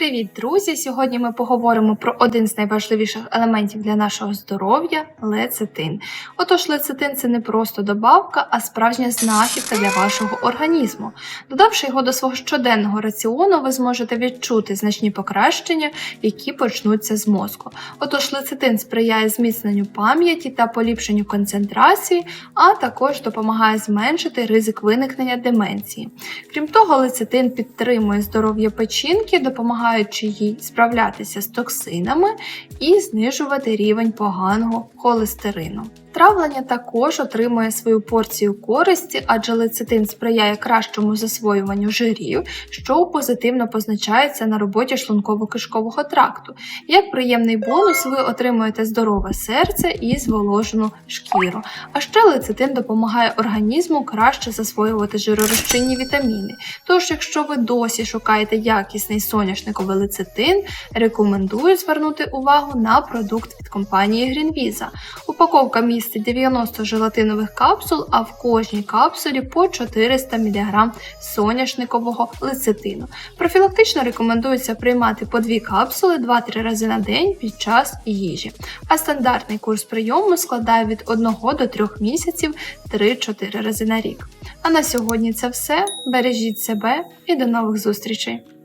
Привіт, друзі! Сьогодні ми поговоримо про один з найважливіших елементів для нашого здоров'я лецитин. Отож, лецитин це не просто добавка, а справжня знахідка для вашого організму. Додавши його до свого щоденного раціону, ви зможете відчути значні покращення, які почнуться з мозку. Отож, лецитин сприяє зміцненню пам'яті та поліпшенню концентрації, а також допомагає зменшити ризик виникнення деменції. Крім того, лецитин підтримує здоров'я печінки, допомагаючи їй справлятися з токсинами і знижувати рівень поганого холестерину. Травлення також отримує свою порцію користі, адже лецитин сприяє кращому засвоюванню жирів, що позитивно позначається на роботі шлунково-кишкового тракту. Як приємний бонус, ви отримуєте здорове серце і зволожену шкіру. А ще лецитин допомагає організму краще засвоювати жиророзчинні вітаміни. Тож, якщо ви досі шукаєте якісний соняшниковий лецитин, рекомендую звернути увагу на продукт від компанії Greenvisa. Упаковка містить 90 желатинових капсул, а в кожній капсулі по 400 мг соняшникового лецитину. Профілактично рекомендується приймати по 2 капсули 2-3 рази на день під час їжі. А стандартний курс прийому складає від 1 до 3 місяців 3-4 рази на рік. А на сьогодні це все. Бережіть себе і до нових зустрічей!